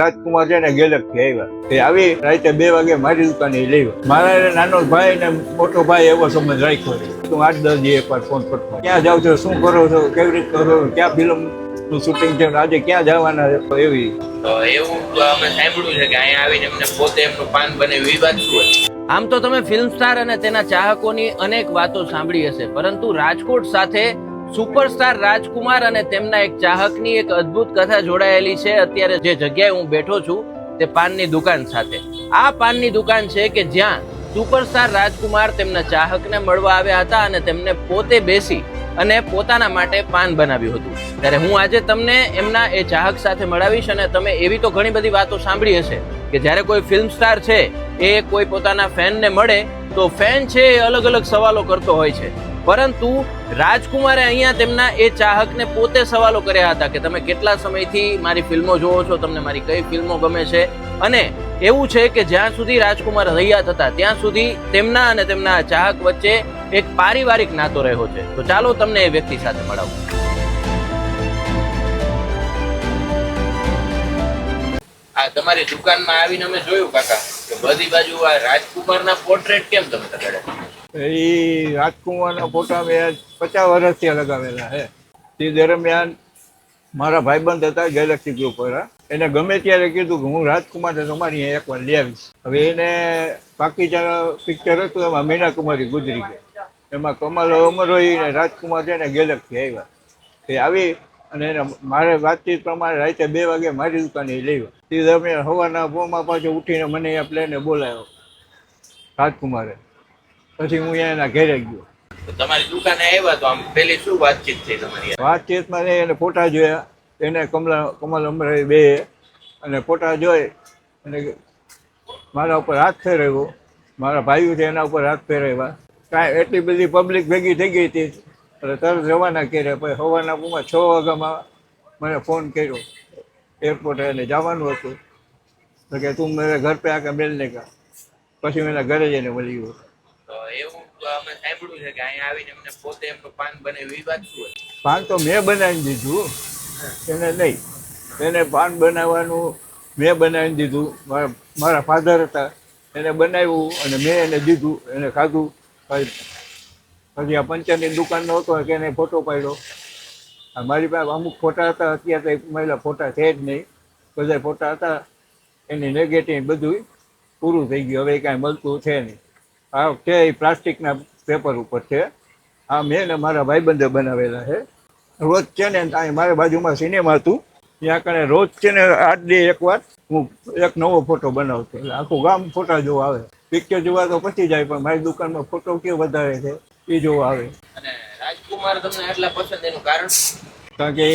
રાજકુમાર છે ને ગેલેક્સી આવ્યા. એ આવી રાતે બે વાગે મારી દુકાને લઈ મારા નાનો ભાઈ ને મોટો ભાઈ એવો સંબંધ રાખ્યો છે. તું આઠ દસ એક વાર ફોન કરતો ક્યાં જાવ છો? શું કરો છો? કેવી રીતે કરો ક્યાં ફિલ્મનું શૂટિંગ છે? આજે ક્યાં જવાના છે? એવી. તો એવું તો અમે સાંભળ્યું છે કે અહીંયા આવીને એમને પોતે એમનું પાન બને વિવાદ વાત શું આમ તો તમે ફિલ્મ સ્ટાર અને તેના ચાહકોની અનેક વાતો સાંભળી હશે પરંતુ રાજકોટ સાથે સુપરસ્ટાર રાજકુમાર અને તેમના એક ચાહકની એક અદ્ભુત કથા જોડાયેલી છે. અત્યારે જે જગ્યાએ હું બેઠો છું, તે પાનની દુકાન સાથે. આ પાનની દુકાન છે કે જ્યાં સુપરસ્ટાર રાજકુમાર તેમના ચાહકને મળવા આવ્યા હતા અને તેમને પોતે બેસી અને પોતાના માટે પાન બનાવ્યું હતું. ત્યારે હું આજે તમને એમના એ ચાહક સાથે મળાવીશ અને તમે એવી તો ઘણી બધી વાતો સાંભળી હશે કે જ્યારે કોઈ ફિલ્મ સ્ટાર છે, એ કોઈ પોતાના ફેનને મળે, તો ફેન છે એ અલગ અલગ સવાલો કરતો હોય છે. પરંતુ રાજકુમારે અહીંયા તેમના એ ચાહકને પોતે સવાલો કર્યા હતા કે તમે કેટલા સમયથી મારી ફિલ્મો જોવો છો, તમને મારી કઈ ફિલ્મો ગમે છે? અને એવું છે કે જ્યાં સુધી રાજકુમાર હયાત હતા ત્યાં સુધી તેમના અને તેમના ચાહક વચ્ચે એક પારિવારિક નાતો રહ્યો છે. તો ચાલો તમને એ વ્યક્તિ સાથે મળાવું. આ તમારી દુકાનમાં આવીને અમે જોયું કાકા, કે બધી બાજુ આ રાજકુમારના પોર્ટ્રેટ કેમ તમે લગાડ્યા એ રાજકુમારના ફોટા મેં પચાસ વર્ષથી લગાવેલા છે. તે દરમિયાન મારા ભાઈબંધ હતા, ગેલેક્સી ગ્રુપ વાળા. એને ગમે ત્યારે કીધું કે હું રાજકુમાર તમારી અહીંયા એકવાર લઈ આવીશ. હવે એને બાકી પિક્ચર હતું, એમાં મીના કુમારી ગુજરી ગઈ. એમાં કમલ અમરોઈ ને રાજકુમાર છે ને ગેલેક્સી આવ્યા. તે આવી અને એને મારે વાતચીત પ્રમાણે રાતે બે વાગે મારી દુકાને લઈ તે દરમિયાન સવારના પોમાં પાછો ઉઠીને મને અહીંયા પ્લેને બોલાવ્યો રાજકુમારે. પછી હું એના ઘરે ગયો. તો તમારી દુકાને આવ્યા તો આમ પેલી શું વાતચીત થઈ તમારી વાતચીતમાં એને ફોટા જોયા. એને કમલા કમલ અમરાઈ બે અને ફોટા જોઈ અને મારા ઉપર હાથ ફેરવ્યો. મારા ભાઈઓ છે એના ઉપર હાથ ફેરવ્યા. કાંઈ એટલી બધી પબ્લિક ભેગી થઈ ગઈ હતી. એટલે તરત રવાના કર્યા. પછી સવારના પૂમાં છ વાગ્યામાં મને ફોન કર્યો. એરપોર્ટે એને જવાનું હતું. તો કે તું મેરે ઘર પે આકે મિલને કા. પછી મેં ઘરે જઈને મળી ગયો. સાંભળ્યું છે કે અહીંયા આવીને એમને પોતે એમનું પાન બનાવ્યું એ વાત શું પાન તો મેં બનાવી દીધું એને નહીં. એને પાન બનાવવાનું મેં બનાવી દીધું. મારા મારા ફાધર હતા, એને બનાવ્યું અને મેં એને દીધું, એને ખાધું. પછી આ પંચરની દુકાનનો હતો કે એને ફોટો પાડ્યો. મારી પાસે અમુક ફોટા હતા, અત્યારે મારા ફોટા છે જ નહીં. બધા ફોટા હતા, એની નેગેટિવ બધું પૂરું થઈ ગયું. હવે કાંઈ મળતું છે નહીં. આ છે એ પ્લાસ્ટિકના પેપર ઉપર છે. આ મેં ને મારા ભાઈબંધે બનાવેલા છે. રોજ છે ને અહીં મારી બાજુમાં સિનેમા હતું. ત્યાં કણે રોજ છે ને આઠ ડે એકવાર હું એક નવો ફોટો બનાવતો. એટલે આખું ગામ ફોટા જોવા આવે. પિક્ચર જોવા તો પછી જાય પણ મારી દુકાનમાં ફોટો કેવો વધારે છે એ જોવા આવે. અને રાજકુમાર તમને આટલા પસંદ એનું કારણ? કારણ કે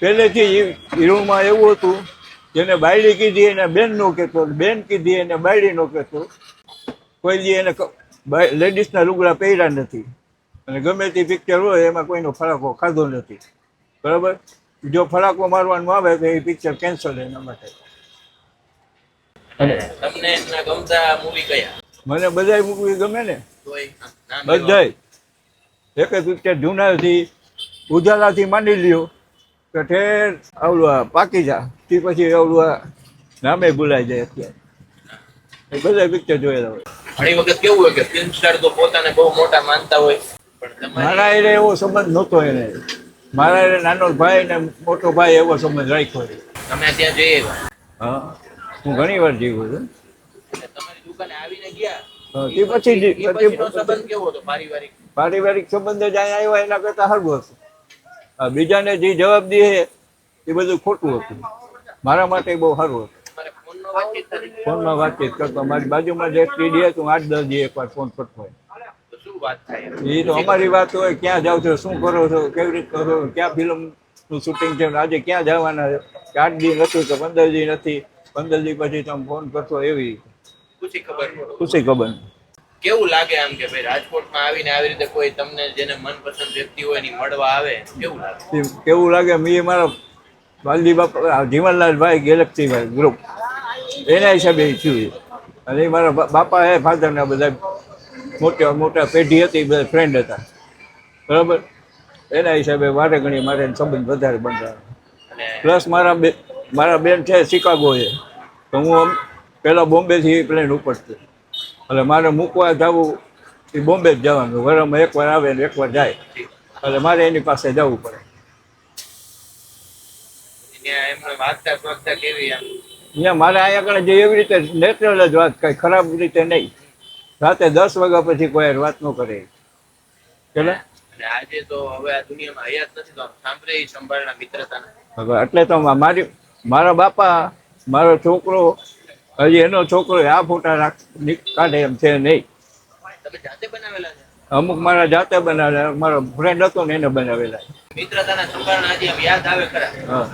પહેલેથી હીરોમાં એવું હતું જેને બાયડી કીધી એને બેન નો કહેતો બેન કીધી એને બાયડી નો કહેતો. કોઈ દી એને લેડીઝના લુગડા પહેર્યા નથી. અને ગમે તે પિક્ચર હોય એમાં કોઈનો ફરાકો ખાધો નથી. બરાબર? જો ફરાકો મારવાનું આવે તો એ પિક્ચર કેન્સલ એના માટે. મૂવી મને બધાય મૂકવી ગમે ને. બધાય. એક જ પિક્ચર જૂનાથી ઉજાલાથી માંડી લ્યો તો ઠેર આવડું પાકી જા. તે પછી આવડું નામે ભૂલાઈ જાય અત્યારે. બધા પિક્ચર જોયેલા હોય. ઘણી વખત કેવું હોય કે ફિલ્મ સ્ટાર તો પોતાને બહુ મોટા માનતા હોય. પણ મારા એને એવો સંબંધ નહોતો એને. મારા એને નાનો ભાઈ ને મોટો ભાઈ એવો સંબંધ રાખ્યો તમે ત્યાં જઈ હા. હું ઘણી વાર જીવું છું. તમારી દુકાને આવીને ગયા? તે પછી સંબંધ કેવો હતો પારિવારિક? પારિવારિક સંબંધ જ અહીંયા આવ્યો એના કરતા સારું હતું. બીજાને જે જવાબ દે એ બધું ખોટું હતું. મારા માટે બહુ સારું હતું તમારે ફોનનો વાતચીત થતી ફોનમાં વાતચીત કરતો. મારી બાજુમાં જે હતું હું આઠ દસ દી એકવાર ફોન કરતો હોય. એ તો અમારી વાત હોય ક્યાં જાવ છો શું કરો છો કેવી રીતે કરો ક્યાં ફિલ્મનું શૂટિંગ છે આજે ક્યાં જવાના છે? આઠ દી નથી તો પંદર દી નથી પંદર દી પછી તમે ફોન કરશો એવી ખુશી ખબર પડે. ખુશી ખબર. કેવું લાગે આમ કે ભાઈ રાજકોટમાં આવીને આવી રીતે કોઈ તમને જેને મનપસંદ વ્યક્તિ હોય એની મળવા આવે કેવું લાગે? કેવું લાગે? મેં મારા વાલજી બાપા જીવનલાલ ભાઈ ગેલેક્સી ભાઈ ગ્રુપ એના હિસાબે થયું અને મારા બાપા એ ફાધરના બધા મોટા મોટા પેઢી હતી બધા ફ્રેન્ડ હતા. બરાબર? એના હિસાબે વારે ઘણી મારે સંબંધ વધારે બંધાયો પ્લસ મારા બે મારા બેન છે શિકાગો છે તો હું આમ પહેલાં બોમ્બેથી પ્લેન ઉપડતી એટલે મારે મૂકવા જવું એ બોમ્બે જ જવાનું. વરમાં એકવાર આવે ને એકવાર જાય. એટલે મારે એની પાસે જવું પડે. વાગતા કેવી આમ? અહીંયા મારે અહીંયા આગળ જે એવી રીતે નેચરલ જ વાત કાંઈ ખરાબ રીતે નહીં. રાતે દસ વાગ્યા પછી કોઈ વાત ન કરે. ચલો. આજે તો હવે આ દુનિયામાં હયાત નથી તો સાંભળે સંભાળના મિત્રતાના. હવે એટલે તો મારી મારા બાપા મારો છોકરો હજી એનો છોકરો આ ફોટા રાખ કાઢે એમ છે નહીં. તમે જાતે બનાવેલા છે? અમુક મારા જાતે બનાવેલા મારો ફ્રેન્ડ હતો ને એને બનાવેલા મિત્રતાના સંભાળના આજે યાદ આવે ખરા. હા.